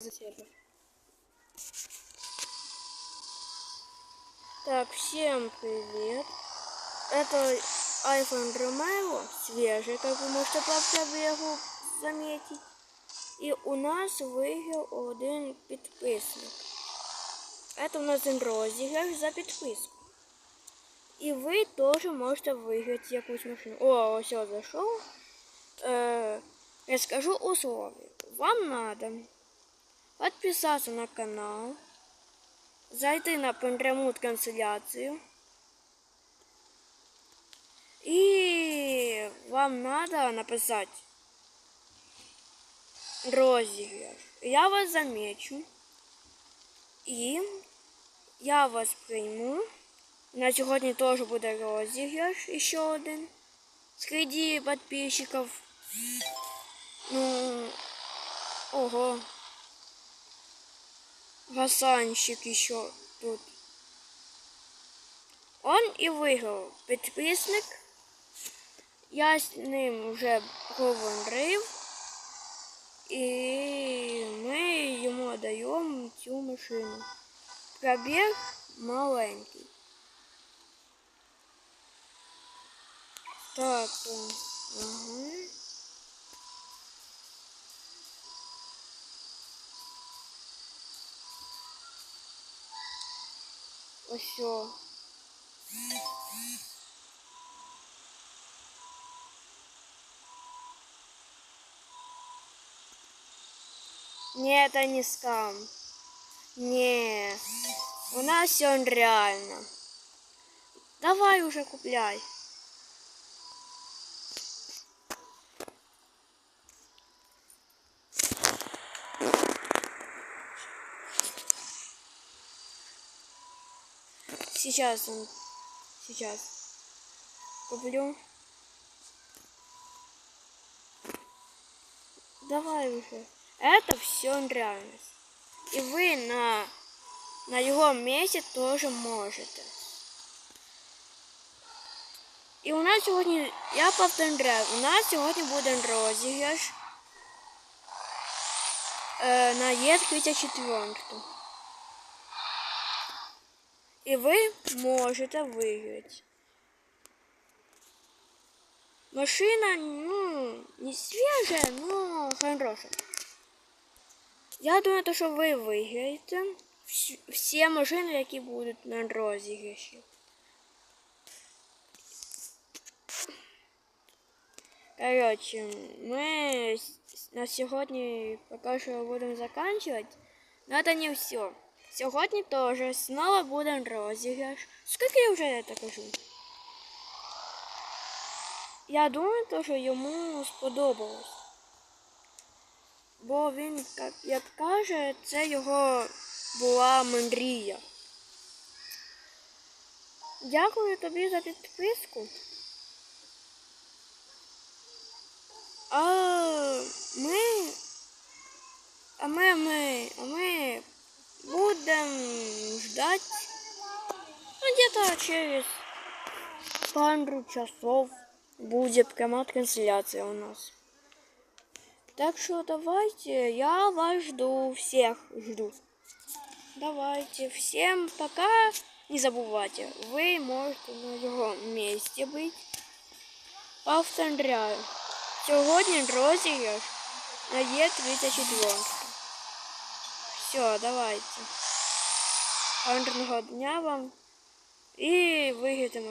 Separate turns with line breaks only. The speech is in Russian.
за сервер. Так, всем привет. Это iPhone Romeo, свежий, как вы можете по пробегу заметить. И у нас виграв один підписник. Это у нас розіграш за підписку. І ви теж можете виграти якусь машину. О, ось я зайшов. Е, я скажу условия. Вам надо подписаться на канал, зайти на прямую трансляцию. И вам надо написать розыгрыш. Я вас замечу. И я вас прийму. На сьогодні теж буде розіграш ще один. Среди подписчиков. Ну, ого. Гасанщик еще тут. Он и выиграл підписник. Я з ним вже говорив. І ми йому даємо цю машину. Пробіг маленький. Так, о, ага. Ось. о. Не, это не скам. Не, у нас все реально. Давай уже купляй. Сейчас он. Сейчас. Куплю. Давай уже. Это все реальность. И вы на, на его месте тоже можете. І у нас сьогодні, я повторяю, у нас сьогодні буде розіграш е, на Є34. І ви можете виграти. Машина, ну, не свежая, но хорошая. Я думаю, то, що ви виграєте всі- всі машини, які будуть на розіграші. Короче, мы с- на сьогодні поки що будемо заканчивать. Но это не все. Сьогодні теж снова буде розіграш. Скільки я вже это кажу? Я думаю, то, що йому сподобалось. Бо він, як, як каже, це його була мрія. Дякую тобі за підписку. А ми. А ми, ми, а ми будемо ждать. Ну, где-то через пару часов будет прямая трансляция у нас. Так что давайте, я вас жду, всех жду. Давайте, всем пока. Не забывайте, вы можете на его месте быть. Повторяю, сьогодні розіграш на Є34. Все, давайте. Гарного дня вам виграйте машину.